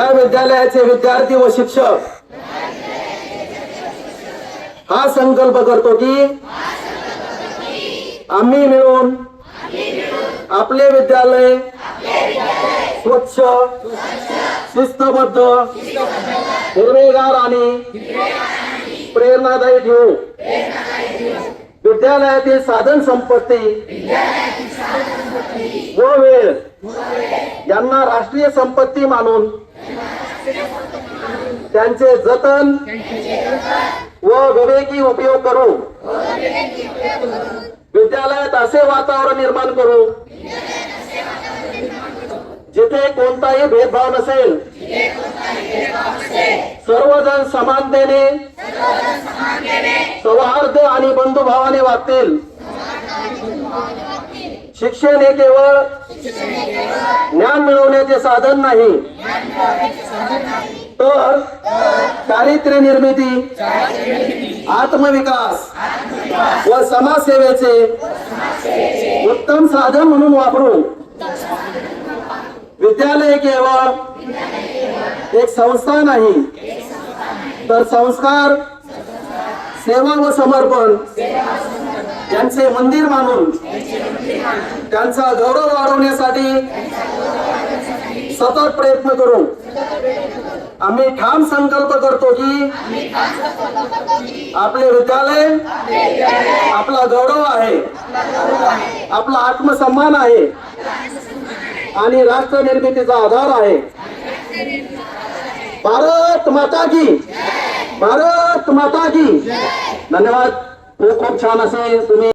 या विद्यालयाचे विद्यार्थी व शिक्षक हा संकल्प करतो की आम्ही मिळून आपले विद्यालय स्वच्छ शिस्तबद्ध हिरवेगार आणि प्रेरणादायी ठेवू. विद्यालयातील साधन संपत्ती व वेळ यांना राष्ट्रीय संपत्ती मानून त्यांचे जतन व विवेकी उपयोग करू. विद्यालयात असे वातावरण निर्माण करू जिथे कोणताही भेदभाव नसेल. सर्वजण समानतेने सौहार्द आणि बंधुभावाने वागतील. शिक्षण हे केवळ ज्ञान मिळवण्याचे साधन नाही. तर चारित्र्य निर्मिती आत्मविकास व समाजसेवेचे उत्तम साधन म्हणून वापरू विद्यालय केवळ एक संस्था नाही तर संस्कार सेवा व समर्पण. यांचे मंदिर मानून. त्यांचा गौरव वाढवण्यासाठी सतत प्रयत्न करू आम्ही ठाम संकल्प करतो की आपले विद्यालय आपला गौरव आहे. आपला आत्मसन्मान आहे. आणि राष्ट्र निर्मितीचा आधार आहे. भारत माता की भारत माता की। धन्यवाद। खूप खूप छान असे तुम्ही.